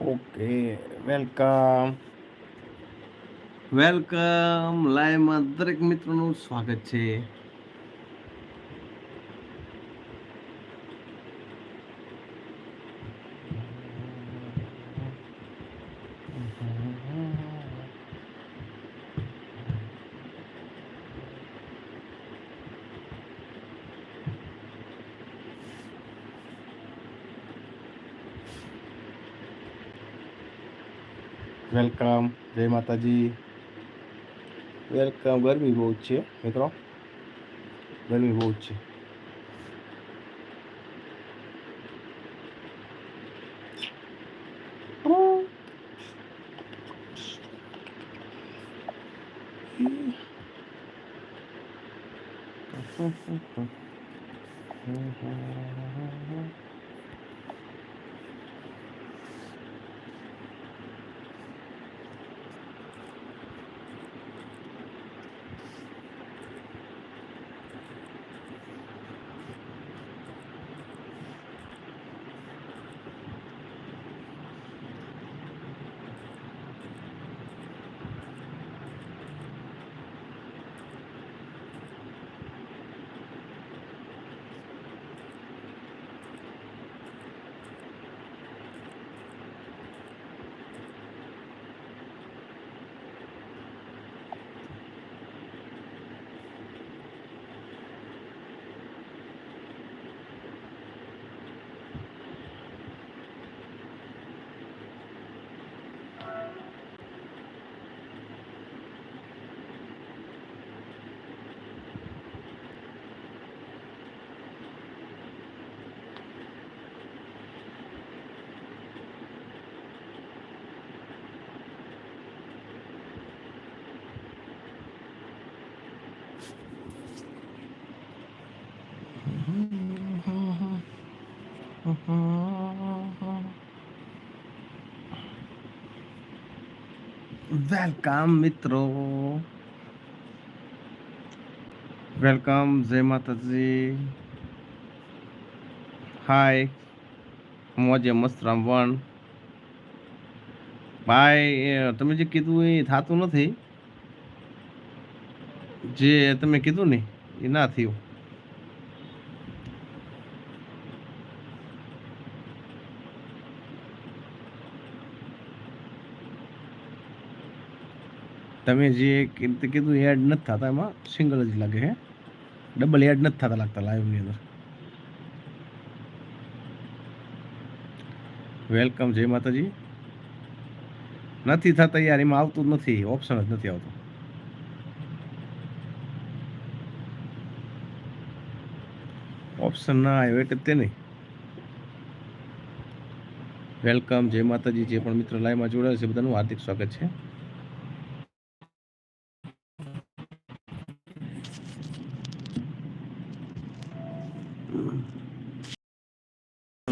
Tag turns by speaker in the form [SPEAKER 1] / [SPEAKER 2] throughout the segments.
[SPEAKER 1] Okay welcome. Welcome લાઈવમાં દરેક મિત્રોનું સ્વાગત છે. વેલકમ જય માતાજી. વેલકમ ગરમી બહુ જ છે મિત્રો. ગરમી બહુ જ છે. વેલકમ મિત્રો. વેલકમ જય માતાજી. હાય. મોજે મસ્ત રામવણ. ભાઈ તમે જે કીધું એ થતું નથી? જે તમે કીધું ને, એ ના થયું. તમે જે કીધું એડ નથી થતા એમાં સિંગલ જ લાગે છે ડબલ એડ નથી થતા લાગતા લાઈવની અંદર. વેલકમ જય માતાજી. નથી થતા યાર, એમાં આવતું જ નથી. ઓપ્શન જ નથી આવતું. ઓપ્શન ના આવ્યો એટલે તે નહીં. વેલકમ જય માતાજી, જે પણ મિત્ર લાઈવમાં જોડાયેલ છે, બધાનું હાર્દિક સ્વાગત છે.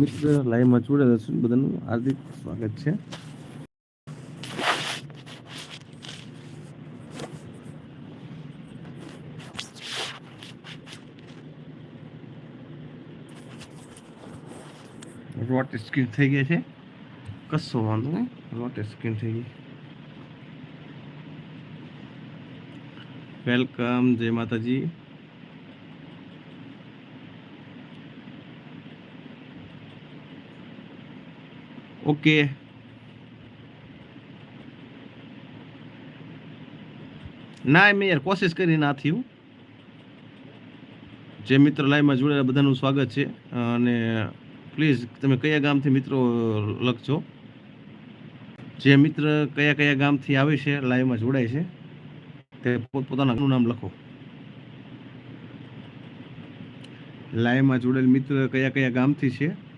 [SPEAKER 1] મિત્ર લાઈવમાં જોડાયેલા છે બધાનું હાર્દિક સ્વાગત છે રોટ સ્કીન થઈ ગઈ છે. કશો વાંધો નહીં. રોટ સ્કીન થઈ ગઈ. વેલકમ જય માતાજી. ઓકે. ના, મેં યાર કોશિશ કરી ના થયું. જે મિત્ર લાઈવમાં જોડેલા બધાનું સ્વાગત છે. અને પ્લીઝ, તમે કયા ગામથી મિત્રો લખજો જે મિત્ર કયા કયા ગામથી આવે છે, લાઈવમાં જોડાય છે, તે પોતપોતાના ઘરનું નામ લખો. લાઈવમાં જોડેલ મિત્ર કયા કયા ગામથી છે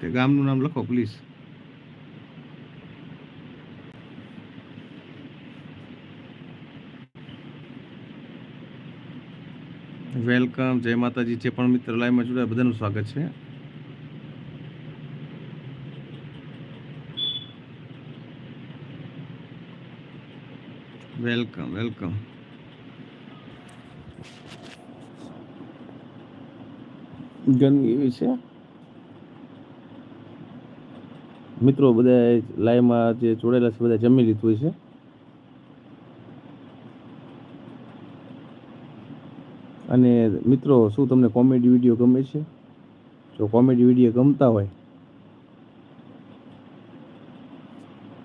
[SPEAKER 1] તે ગામનું નામ લખો પ્લીઝ વેલકમ, જય માતાજી. જે પણ મિત્ર લાઈવમાં જોડાયા, બધાનું સ્વાગત છે. Welcome welcome. ગરમી એવી છે? મિત્રો બધા લાઈવમાં જે જોડેલા છે બધા જમી લીધું છે અને મિત્રો, શું તમને કોમેડી વીડિયો ગમે છે? જો કોમેડી વીડિયો ગમતા હોય,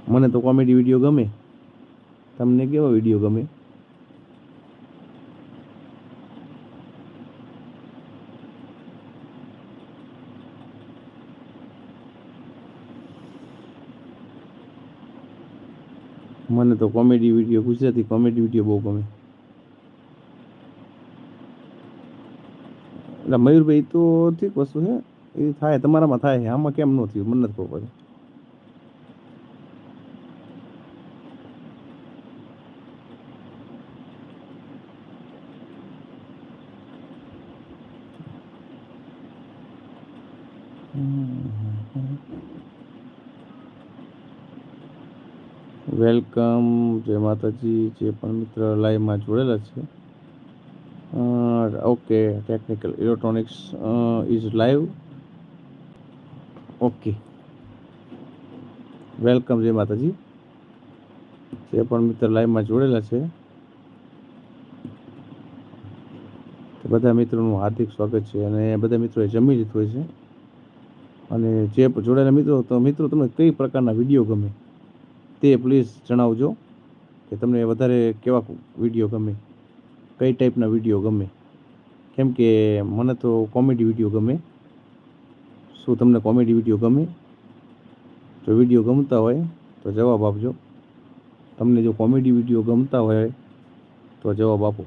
[SPEAKER 1] મને તો કોમેડી વીડિયો ગમે. તમને કેવા વીડિયો ગમે? મને તો comedy video Gujarati comedy video બહુ ગમે. એટલે મયુરભાઈ તો ઠીક વસ્તુ છે એ થાય, તમારામાં થાય આમાં કેમ ન થયું, મને નથી ખબર. વેલકમ જય માતાજી, જે પણ મિત્ર લાઈવમાં જોડેલા છે. Okay, technical electronics is live. Okay. Welcome જય માતાજી. જે પણ મિત્ર લાઈવમાં જોડેલા છે. બધા મિત્રોનું હાર્દિક સ્વાગત છે અને બધા મિત્રોએ જમી લીધું હોય છે અને જે જોડાયેલા મિત્રો, તો મિત્રો, તમને કઈ પ્રકારના વીડિયો ગમે? તે પ્લીઝ જણાવજો કે તમને વધારે કેવા વીડિયો ગમે, કઈ ટાઈપના વીડિયો ગમે. કેમ કે મને તો કોમેડી વીડિયો ગમે. શું તમને કોમેડી વીડિયો ગમે? જો વીડિયો ગમતા હોય તો જવાબ આપજો. તમને જો કોમેડી વીડિયો ગમતા હોય તો જવાબ આપો.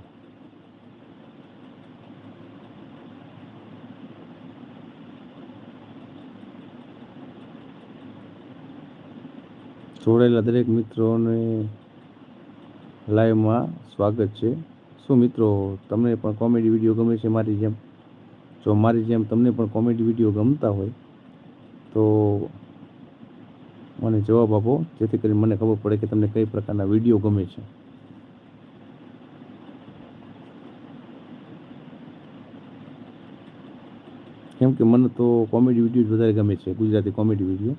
[SPEAKER 1] જોડાયેલા દરેક મિત્રોને લાઈવમાં સ્વાગત છે. શું મિત્રો, તમને પણ કોમેડી વીડિયો ગમે છે મારી જેમ? જો મારી જેમ તમને પણ કોમેડી વીડિયો ગમતા હોય, તો મને જવાબ આપો, જેથી કરીને મને ખબર પડે કે તમને કઈ પ્રકારના વીડિયો ગમે છે. કેમ કે મને તો કોમેડી વીડિયો જ વધારે ગમે છે, ગુજરાતી કોમેડી વીડિયો.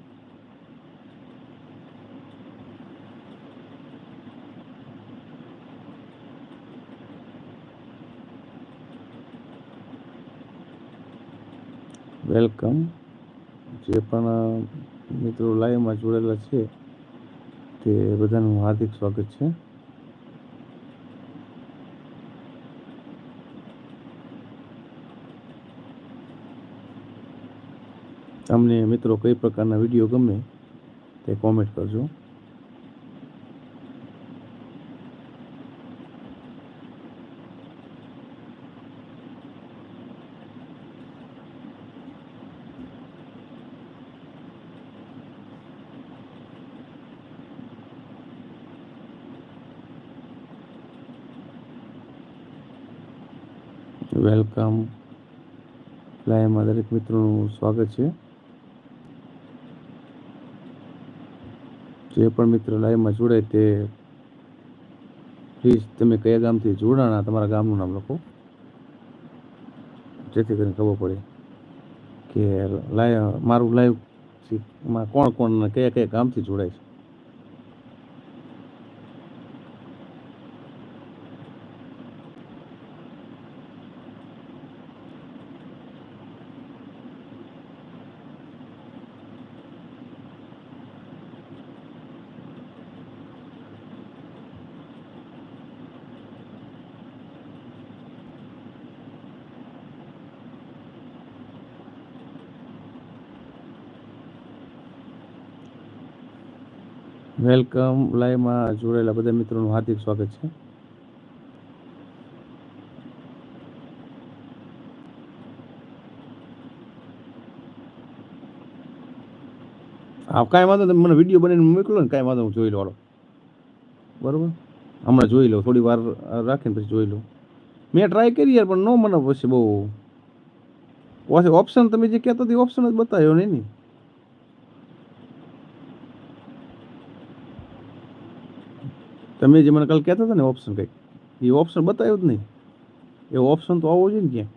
[SPEAKER 1] વેલકમ. જે પણ મિત્રો લાઈવમાં જોડેલા છે, તે બધાનું હાર્દિક સ્વાગત છે. તમને મિત્રો કઈ પ્રકારના વીડિયો ગમે તે કોમેન્ટ કરજો. વેલકમ. લાઈવમાં દરેક મિત્રોનું સ્વાગત છે. જે પણ મિત્ર લાઈવમાં જોડાય તે પ્લીઝ તમે કયા ગામથી જોડાણા? તમારા ગામનું નામ લખો. જેથી કરીને ખબર પડે કે લાઈવ મારું લાઈવમાં કોણ કોણ કયા કયા ગામથી જોડાય છે? વેલકમ લાઈવમાં જોડાયેલા બધા મિત્રોનું હાર્દિક સ્વાગત છે. હા, કાંઈ વાંધો નહીં, મને વીડિયો બનાવીને મોકલો ને, કાંઈ વાંધો હું જોઈ લો બરાબર બરોબર? હમણાં જોઈ લો થોડી વાર રાખીને પછી જોઈ લો મેં ટ્રાય કરી યાર, પણ ન મને પછી બહુ. ઓપ્શન તમે જે કહેતા હતી ઓપ્શન જ બતાવ્યો નહીં ને. તમે જે મને કાલ કહેતા હતા ને ઓપ્શન કંઈક, એ ઓપ્શન બતાવ્યું જ નહીં. એ ઓપ્શન તો આવવો જોઈએ ને ક્યાં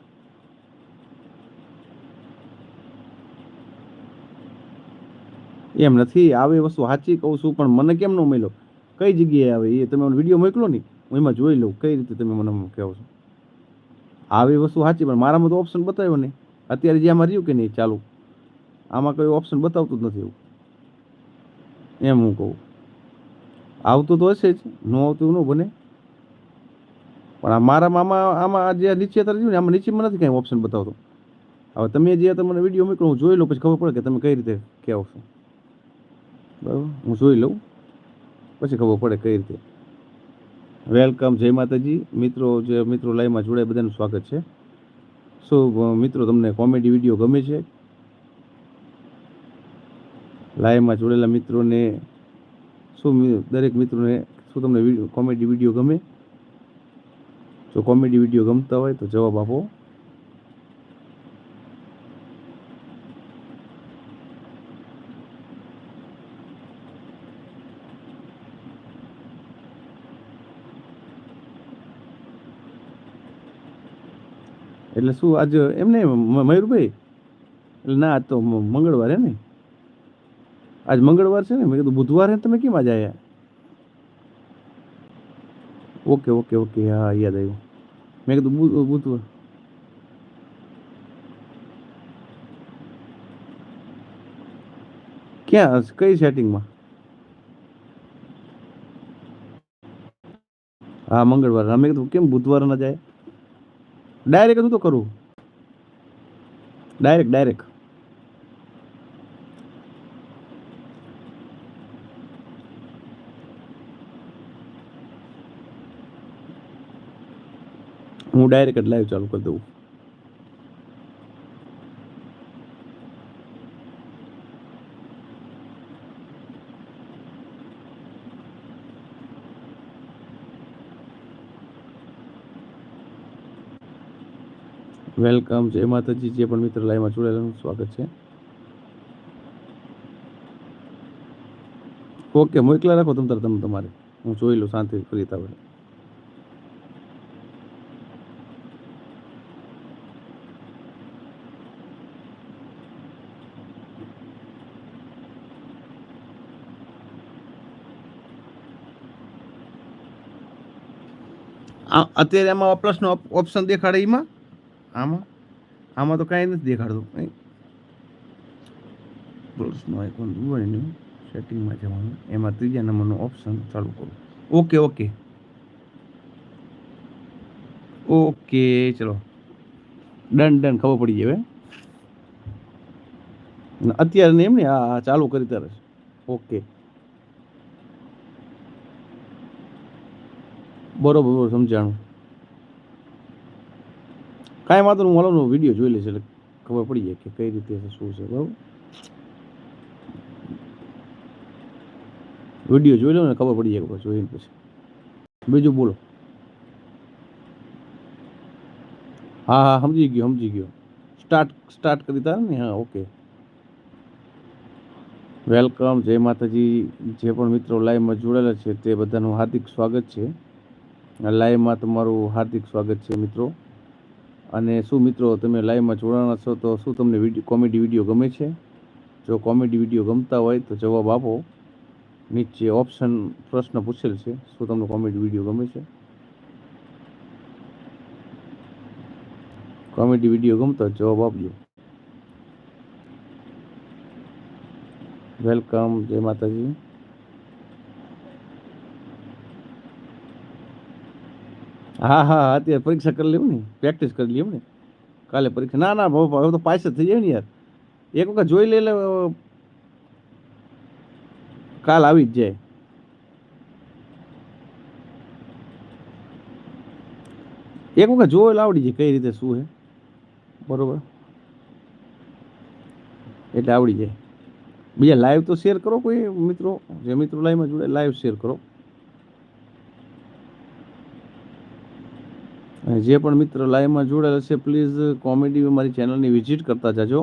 [SPEAKER 1] એમ નથી, આવી વસ્તુ સાચી કહું છું, પણ મને કેમ ન મળ્યો? કઈ જગ્યાએ આવે? એ તમે વીડિયો મોકલો ને, હું એમાં જોઈ લઉં, કઈ રીતે તમે મને કહો છો? આવી વસ્તુ સાચી, પણ મારામાં તો ઓપ્શન બતાવ્યો નહીં. અત્યારે જે આમાં રહ્યું કે નહીં ચાલુ, આમાં કોઈ ઓપ્શન બતાવતું જ નથી એવું. એમ હું કહું. આવતું તો હશે જ. ન આવતું ન બને. પણ આ મારામાં આમાં આમાં જે નીચે અત્યારે જોયું ને, આમાં નીચેમાં નથી કાંઈ ઓપ્શન બતાવતો. હવે તમે જે તમને વીડિયો મોકલો, હું જોઈ લઉં, પછી ખબર પડે કે તમે કઈ રીતે કહેવો છો. બરાબર? હું જોઈ લઉં, પછી ખબર પડે કઈ રીતે. વેલકમ જય માતાજી. મિત્રો, જે મિત્રો લાઈવમાં જોડાય, બધાનું સ્વાગત છે. શું મિત્રો, તમને કોમેડી વીડિયો ગમે છે? લાઈવમાં જોડેલા મિત્રોને શું દરેક મિત્રોને શું તમને કોમેડી વીડિયો ગમે? જો કોમેડી વીડિયો ગમતા હોય તો જવાબ આપો. એટલે શું આજે એમને મયુરભાઈ? એટલે ના તો મંગળવારે મંગળવાર હે ને? આજ મંગળવાર છે ને? મેં કીધું બુધવારે તમે કેમ આજે આવ્યા ઓકે ઓકે ઓકે. હા યાદ આવ્યું. મેં કીધું બુધવાર. ક્યાં? કઈ સેટિંગમાં હા, મંગળવાર. અમે કીધું કેમ બુધવાર ના જાય? ડાયરેક્ટ હું તો કરું. ડાયરેક્ટ ડાયરેક્ટ હું ડાયરેક્ટ લાઈવ ચાલુ કરી દઉં. વેલકમ જય માતાજી. જે પણ મિત્ર લાઈવમાં જોડાયેલાનું સ્વાગત છે. ઓકે મોકલા રાખો તમ તારે, તમે તમારે. હું જોઈ લઉં શાંતિ ફરી થાવ અત્યારે આમાં પ્લસનો ઓપ્શન દેખાડે એમાં આમાં? આમાં તો કાંઈ નથી દેખાડતું. કંઈ પ્લસનો આઇકોન હોય સેટિંગમાં જવાનું. એમાં ત્રીજા નંબરનો ઓપ્શન ચાલુ કરું. Okay okay. ઓકે, ચલો. Done done. ખબર પડી જાય અત્યારે એમ ને હા ચાલુ કરી તરસ ઓકે. બરોબર સમજાણું. કાંઈ વાંધો હું ઓલાનો વીડિયો જોઈ લઈશ, એટલે ખબર પડી જાય કે કઈ રીતે છે, શું છે, બરાબર? વીડિયો જોઈ લો ને, ખબર પડી જાય જોઈને પછી. બીજું બોલો. હા હા, સમજી ગયો સમજી ગયો. સ્ટાર્ટ સ્ટાર્ટ કરી તારે ને, હા, ઓકે. વેલકમ, જય માતાજી. જે પણ મિત્રો લાઈવમાં જોડાયેલા છે, તે બધાનું હાર્દિક સ્વાગત છે. લાઈવમાં તમારું હાર્દિક સ્વાગત છે મિત્રો. અને શું મિત્રો તમે લાઈવમાં જોડાણા છો, તો શું તમને વીડિયો કોમેડી વીડિયો ગમે છે? જો કોમેડી વીડિયો ગમતા હોય તો જવાબ આપો. નીચે ઓપ્શન પ્રશ્ન પૂછેલ છે, શું તમને કોમેડી વીડિયો ગમે છે? કોમેડી વીડિયો ગમતો જવાબ આપજો. વેલકમ, જય માતાજી. હા હા, અત્યારે પરીક્ષા કરી લેવું ને. પ્રેક્ટિસ કરી લેવું ને. કાલે પરીક્ષા. ના ના ભાવ હવે તો પાસ જ થઈ જાય ને યાર. એક વખત જોઈ લે કાલ આવી જ જાય. એક વખત જોવે આવડી જાય કઈ રીતે શું હે. બરોબર? એટલે આવડી જાય. બીજા લાઈવ તો શેર કરો કોઈ મિત્રો. જે મિત્રો લાઈવમાં જોડે લાઈવ શેર કરો. જે પણ મિત્ર લાઈવમાં જોડાયેલા છે પ્લીઝ કોમેડી મારી ચેનલની વિઝિટ કરતા જાજો.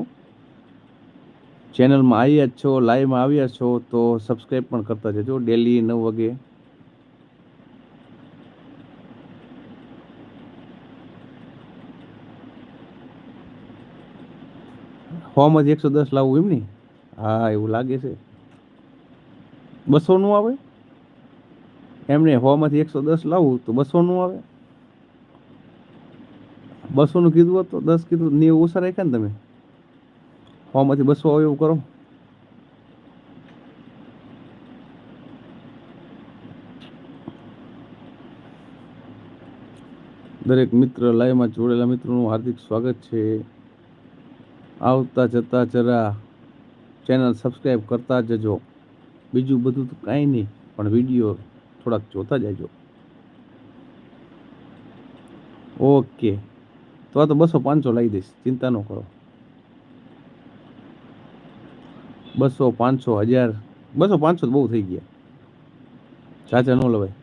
[SPEAKER 1] ચેનલમાં આવ્યા જ છો લાઈવમાં આવ્યા છો, તો સબસ્ક્રાઈબ પણ કરતા જજો ડેલી નવ વાગે. હોમાંથી એકસો દસ લાવવું એમ ને? હા, એવું લાગે છે. બસોનું આવે? એમને હોવામાંથી એકસો દસ લાવવું તો બસોનું આવે? બસો નું કીધું હતું દસ કીધું નેવું ઓછા રાખ્યા ને તમે? હવામાંથી બસો આવે એવું કરો. દરેક મિત્ર લાઈવમાં જોડેલા મિત્રોનું હાર્દિક સ્વાગત છે. આવતા જતા જરા ચેનલ સબસ્ક્રાઈબ કરતા જજો. બીજું બધું તો કાંઈ નહીં, પણ વીડિયો થોડાક જોતા જજો. ઓકે. તો આ તો બસો પાંચસો લાવી દઈશ, ચિંતા ન કરો. બસો પાંચસો હજાર, બસો પાંચસો બહુ થઈ ગયા. ચાચા ન લવાય.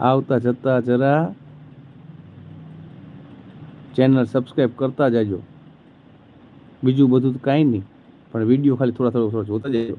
[SPEAKER 1] આવતા જતા જરા ચેનલ સબસ્ક્રાઈબ કરતા જાજો. બીજું બધું કાંઈ નહીં, પણ વીડિયો ખાલી થોડા થોડા થોડા જોતા જજો.